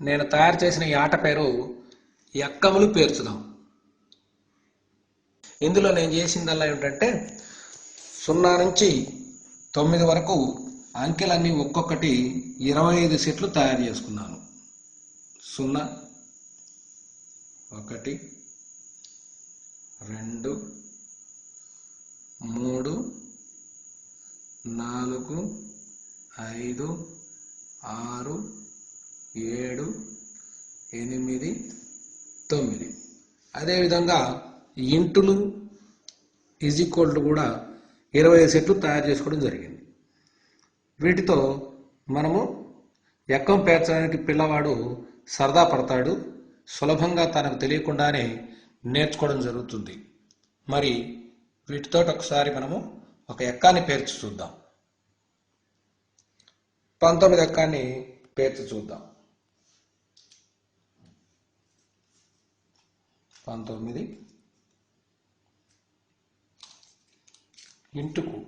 నేను తయారు చేసిన ఈ ఆట పేరు ఎక్కములు పేర్చుదాం. ఇందులో నేను చేసిందల్లా ఏమిటంటే సున్నా నుంచి తొమ్మిది వరకు అంకెలన్నీ ఒక్కొక్కటి ఇరవై ఐదు సెట్లు తయారు చేసుకున్నాను. సున్నా ఒకటి రెండు మూడు నాలుగు ఐదు ఆరు ఏడు ఎనిమిది తొమ్మిది. అదేవిధంగా ఇంటులు ఈజ్ కూడా ఇరవై సెట్లు తయారు చేసుకోవడం జరిగింది. వీటితో మనము ఎక్కం పేర్చడానికి పిల్లవాడు సరదా పడతాడు సులభంగా తనకు తెలియకుండానే నేర్చుకోవడం జరుగుతుంది. మరి వీటితో ఒకసారి మనము ఒక ఎక్కాన్ని పేర్చి చూద్దాం. పంతొమ్మిది ఎక్కాన్ని పేర్చి చూద్దాం. పంతొమ్మిది. ఇంటుకు.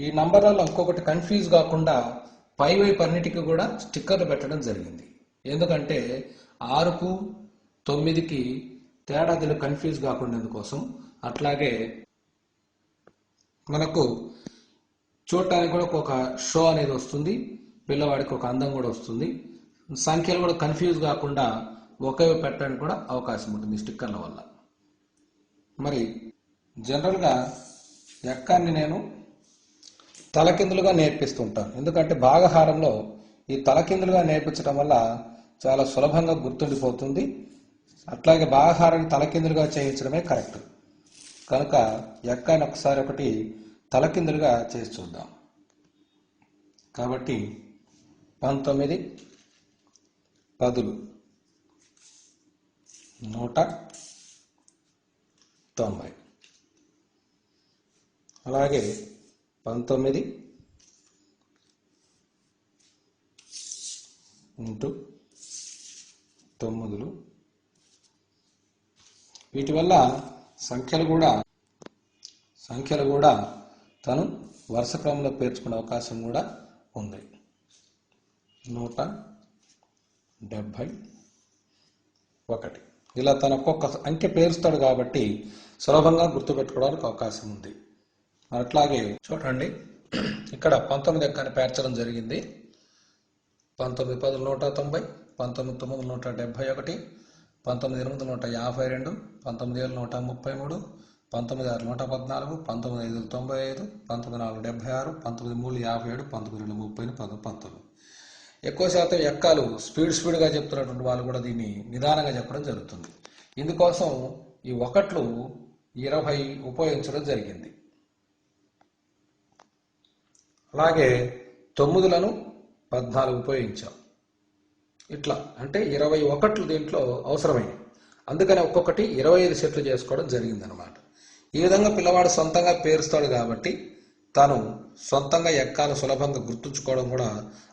ఈ నంబర్లలో ఇంకొకటి కన్ఫ్యూజ్ కాకుండా పై వైపు అన్నిటికీ కూడా స్టిక్కర్లు పెట్టడం జరిగింది. ఎందుకంటే ఆరుకు తొమ్మిదికి తేడా కన్ఫ్యూజ్ కాకుండా కోసం అట్లాగే మనకు చూడటానికి కూడా ఒక షో అనేది వస్తుంది. పిల్లవాడికి ఒక అందం కూడా వస్తుంది. సంఖ్యలు కూడా కన్ఫ్యూజ్ కాకుండా ఒకే పెట్టడానికి కూడా అవకాశం ఉంటుంది స్టిక్కర్ల వల్ల. మరి జనరల్గా ఎక్కాన్ని నేను తలకిందులుగా నేర్పిస్తుంటాను. ఎందుకంటే భాగహారంలో ఈ తలకిందులుగా నేర్పించడం వల్ల చాలా సులభంగా గుర్తుండిపోతుంది. అట్లాగే భాగహారాన్ని తలకిందులుగా చేయించడమే కరెక్ట్. కనుక ఎక్కాన్ని ఒకసారి ఒకటి తలకిందులుగా చేసి చూద్దాం. కాబట్టి పంతొమ్మిది పదులు. నూట తొంభై. అలాగే పంతొమ్మిది ఇంటూ తొమ్మిదిలు. వీటి వల్ల సంఖ్యలు కూడా సంఖ్యలు కూడా తను వరుస క్రమంలో పేర్చుకునే అవకాశం కూడా ఉంది. నూట డెబ్భై ఒకటి. ఇలా తన ఒక్కొక్క అంకె పేరుస్తాడు కాబట్టి సులభంగా గుర్తుపెట్టుకోవడానికి అవకాశం ఉంది. అట్లాగే చూడండి ఇక్కడ పంతొమ్మిది ఎక్కని పేర్చడం జరిగింది. పంతొమ్మిది పదులు నూట తొంభై పంతొమ్మిది తొమ్మిది నూట డెబ్భై ఒకటి పంతొమ్మిది ఎనిమిది నూట యాభై రెండు పంతొమ్మిది ఏళ్ళు నూట ముప్పై మూడు పంతొమ్మిది ఆరు నూట పద్నాలుగు పంతొమ్మిది ఐదు తొంభై ఐదు పంతొమ్మిది నాలుగు డెబ్బై ఆరు పంతొమ్మిది మూడు యాభై ఏడు పంతొమ్మిది రెండు ముప్పై పంతొమ్మిది. ఎక్కువ శాతం ఎక్కాలు స్పీడ్ స్పీడ్గా చెప్తున్నటువంటి వాళ్ళు కూడా దీన్ని నిదానంగా చెప్పడం జరుగుతుంది. ఇందుకోసం ఈ ఒకట్లు ఇరవై ఉపయోగించడం జరిగింది. అలాగే తొమ్మిదిలను పద్నాలుగు ఉపయోగించాం. ఇట్లా అంటే ఇరవై ఒకట్లు దీంట్లో అవసరమైనవి. అందుకని ఒక్కొక్కటి ఇరవై ఐదు సెట్లు చేసుకోవడం జరిగిందనమాట ఈ విధంగా పిల్లవాడు సొంతంగా పేరుస్తాడు కాబట్టి తాను సొంతంగా ఎక్కాను సులభంగా గుర్తుంచుకోవడం కూడా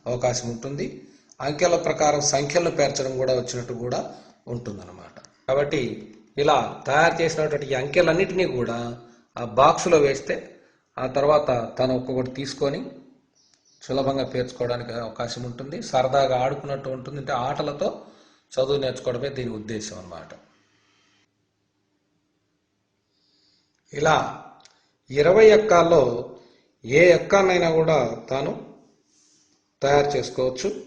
అవకాశం ఉంటుంది. అంకెల ప్రకారం సంఖ్యలను పేర్చడం కూడా వచ్చినట్టు కూడా ఉంటుందన్నమాట. కాబట్టి ఇలా తయారు చేసినటువంటి ఈ అంకెలన్నిటినీ కూడా ఆ బాక్సులో వేస్తే ఆ తర్వాత తను ఒక్కొక్కటి తీసుకొని సులభంగా పేర్చుకోవడానికి అవకాశం ఉంటుంది. సరదాగా ఆడుకున్నట్టు ఉంటుంది. అంటే ఆటలతో చదువు నేర్చుకోవడమే దీని ఉద్దేశం అన్నమాట. ఇలా ఇరవై ఎక్కాల్లో ఏ ఎక్కాన్నైనా కూడా తాను తయారు చేసుకోవచ్చు.